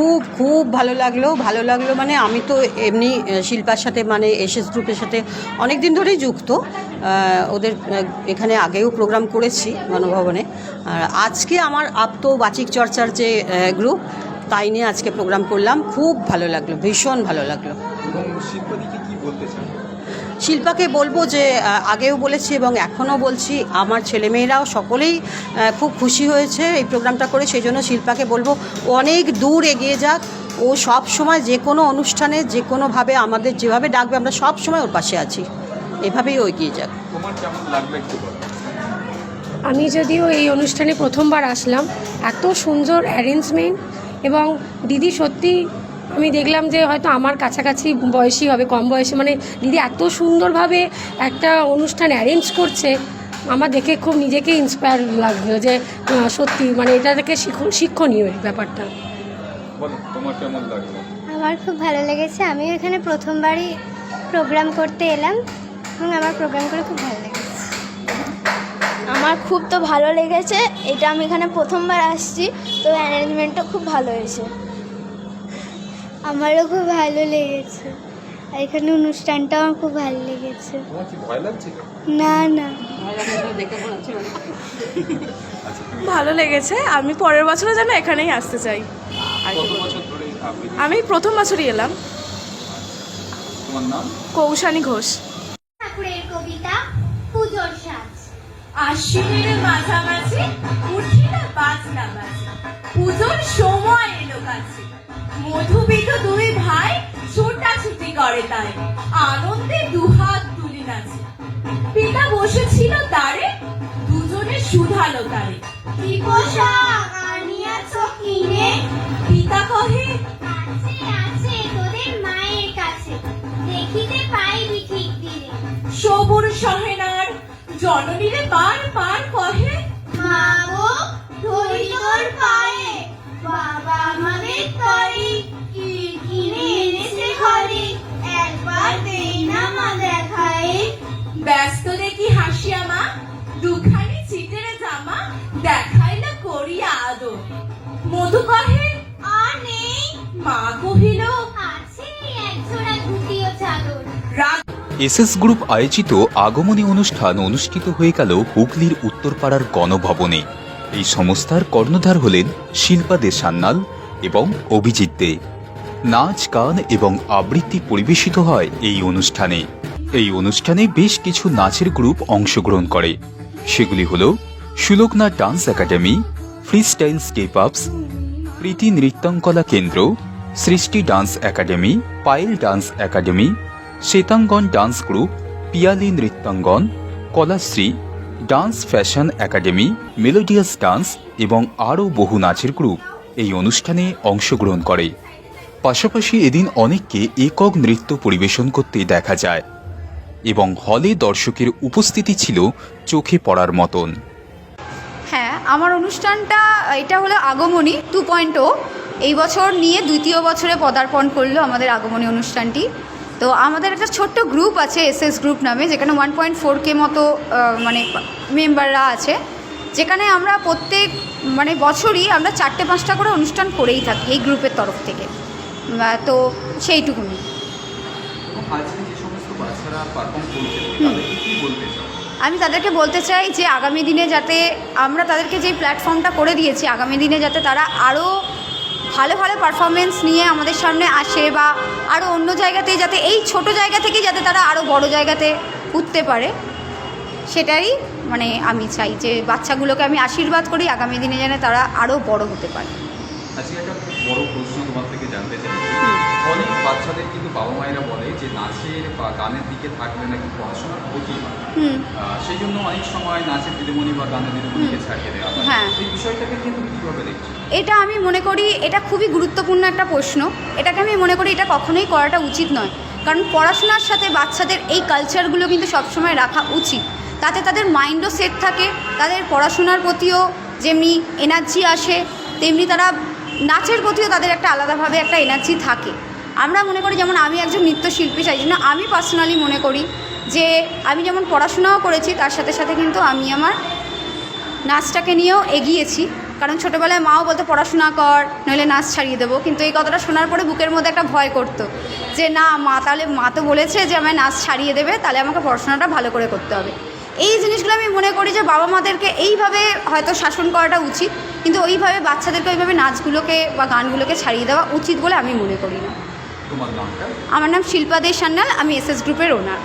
খুব খুব ভালো লাগল ভালো লাগল মানে আমি তো এমনি শিল্পার সাথে মানে এসএস গ্রুপের সাথে অনেক দিন ধরেই যুক্ত। ওদের এখানে আগেও প্রোগ্রাম করেছি গণভবনে। আর আজকে আমার আপ্ত বাচিক চর্চার যে গ্রুপ, তাই নিয়ে আজকে প্রোগ্রাম করলাম। খুব ভালো লাগল, ভীষণ ভালো লাগল। বলতে চান? শিল্পাকে বলব যে আগেও বলেছি এবং এখনও বলছি আমার ছেলেমেয়েরাও সকলেই খুব খুশি হয়েছে এই প্রোগ্রামটা করে। সেই জন্য শিল্পাকে বলব অনেক দূর এগিয়ে যাক। ও সব সময় যে কোনো অনুষ্ঠানে যে কোনোভাবে আমাদের যেভাবে ডাকবে আমরা সব সময় ওর পাশে আছি। এভাবেই ও এগিয়ে যাক। তোমার কেমন লাগল একটু বলো? আমি যদিও এই অনুষ্ঠানে প্রথমবার আসলাম এত সুন্দর অ্যারেঞ্জমেন্ট এবং দিদি সত্যি আমি দেখলাম যে হয়তো আমার কাছাকাছি বয়সী হবে কম বয়সী মানে দিদি এত সুন্দরভাবে একটা অনুষ্ঠান অ্যারেঞ্জ করছে আমার দেখে খুব নিজেকে ইন্সপায়ার লাগল যে সত্যি মানে এটা থেকে শিখ- শিক্ষণীয় এই ব্যাপারটা। বলো তোমার কেমন লাগল? আমার খুব ভালো লেগেছে আমি এখানে প্রথমবারই প্রোগ্রাম করতে এলাম এবং আমার প্রোগ্রাম করে খুব ভালো লেগেছে। আমার খুব তো ভালো লেগেছে এটা আমি এখানে প্রথমবার আসছি তো অ্যারেঞ্জমেন্টটা খুব ভালো হয়েছে। আমারও খুব ভালো লেগেছে। আর এখানে অনুষ্ঠানটাও আমার খুব ভালো লেগেছে। তোমার কি ভয় লাগছিল না না। আচ্ছা। ভালো লেগেছে। আমি পরের বছরও যেন এখানেই আসতে চাই। কত বছর ধরে আবৃত্তি আমি প্রথম বছরই এলাম। তোমার নাম? কৌশানী ঘোষ। ঠাকুরের কবিতা পুজোর সাজ। আশ্বিনের মাঝামাঝি উঠিল বাজনা বাজে পুজোর সময় এলো কাছে মধুবিত দুই ভাই ছোটাছুটি করে তাই। আনন্দে দুহাত তুলি নাচে পিতা বসেছিল তারে দুজনে শুধালো তারে। কি পোশাক আনিয়াছ কিনে? পিতা কহে আছে আছে তোদের মায়ের কাছে। দেখিতে পাইবি ঠিক দিনে। সবুর সহেনার জননীরে বার বার কহে ব্যস্ত দেখি হাসিয়া মা দুখানি চিটের জামা দেখাইল করিয়া আদর। মধু কহে আর নেই? মা কহিল আছে এক জোড়া ধুতি ও চাদর। রাগ এসএস গ্রুপ আয়োজিত আগমনী অনুষ্ঠান অনুষ্ঠিত হয়ে গেল হুগলির উত্তরপাড়ার গণভবনে। এই সংস্থার কর্ণধার হলেন শিল্পা দে সান্যাল এবং অভিজিৎ দে। নাচ গান এবং আবৃত্তি পরিবেশিত হয় এই অনুষ্ঠানে। এই অনুষ্ঠানে বেশ কিছু নাচের গ্রুপ অংশগ্রহণ করে। সেগুলি হল Sulokana dance academy, freestyle step ups, Preeti Nrityankala Kendra, Srishti dance academy, Payel dance academy, Shwetangan dance group, Piyali Nrityangan, Kalashree, dance fashion academy, melodious dance এবং আরও বহু নাচের গ্রুপ এই অনুষ্ঠানে অংশগ্রহণ করে। পাশাপাশি এদিন অনেককে একক নৃত্য পরিবেশন করতে দেখা যায়। এবং হলে দর্শকের উপস্থিতি ছিল চোখে পড়ার মতন। হ্যাঁ আমার অনুষ্ঠানটা এটা হলো আগমনী টু পয়েন্ট ও। এই বছর নিয়ে দ্বিতীয় বছরে পদার্পণ করল আমাদের আগমনী অনুষ্ঠানটি। তো আমাদের একটা ছোট্ট গ্রুপ আছে এস এস গ্রুপ নামে যেখানে ওয়ান পয়েন্ট ফোর কে মতো মানে মেম্বাররা আছে। যেখানে আমরা প্রত্যেক মানে বছরই আমরা চারটে পাঁচটা করে অনুষ্ঠান করেই থাকি এই গ্রুপের তরফ থেকে। তো সেইটুকুনি। আমি তাদেরকে বলতে চাই যে আগামী দিনে যাতে আমরা তাদেরকে যে প্ল্যাটফর্মটা করে দিয়েছি, আগামী দিনে যাতে তারা আরও ভালো ভালো পারফরমেন্স নিয়ে আমাদের সামনে আসে বা আরও অন্য জায়গাতে যাতে, এই ছোট জায়গা থেকে যাতে তারা আরও বড় জায়গাতে উঠতে পারে, সেটাই মানে আমি চাই যে বাচ্চাগুলোকে আমি আশীর্বাদ করি, আগামী দিনে যেন তারা আরও বড় হতে পারে। আজকে একটা খুব বড় প্রশ্ন তোমার থেকে জানতে চাই। অনেক বাচ্চাদের কিন্তু বাবা মায়েরা বলে যে নাচের বা গানের দিকে থাকলে নাকি পড়াশোনার ক্ষতি হয়। সেই জন্য অনেক সময় নাচের দিদিমণি বা গানের দিদিমণিকে ছাড়িয়ে দেওয়া হয়। হ্যাঁ। এই বিষয়টাকে কিন্তু তুমি কীভাবে দেখছ? এটা আমি মনে করি এটা খুবই গুরুত্বপূর্ণ একটা প্রশ্ন। এটাকে আমি মনে করি এটা কখনোই করাটা উচিত নয়। কারণ পড়াশোনার সাথে বাচ্চাদের এই কালচারগুলো কিন্তু সবসময় রাখা উচিত। তাতে তাদের মাইন্ডও সেট থাকে তাদের পড়াশোনার প্রতিও যেমনি এনার্জি আসে তেমনি তারা নাচের প্রতিও তাদের একটা আলাদাভাবে একটা এনার্জি থাকে। আমরা মনে করি যেমন আমি একজন নৃত্যশিল্পী চাই জন্য আমি পার্সোনালি মনে করি যে আমি যেমন পড়াশোনাও করেছি, তার সাথে সাথে কিন্তু আমি আমার নাচটাকে নিয়েও এগিয়েছি। কারণ ছোটোবেলায় মাও বলতো, পড়াশোনা কর, নইলে নাচ ছাড়িয়ে দেবো। কিন্তু এই কথাটা শোনার পরে বুকের মধ্যে একটা ভয় করতো যে, না, মা, তাহলে মা তো বলেছে যে, আমায় নাচ ছাড়িয়ে দেবে, তাহলে আমাকে পড়াশোনাটা ভালো করে করতে হবে। এই জিনিসগুলো আমি মনে করি যে বাবা মাদেরকে এইভাবে হয়তো শাসন করাটা উচিত কিন্তু ওইভাবে বাচ্চাদেরকে ওইভাবে নাচগুলোকে বা গানগুলোকে ছাড়িয়ে দেওয়া উচিত বলে আমি মনে করি না। আমার নাম শিল্পা দে সান্যাল আমি এস এস গ্রুপের ওনার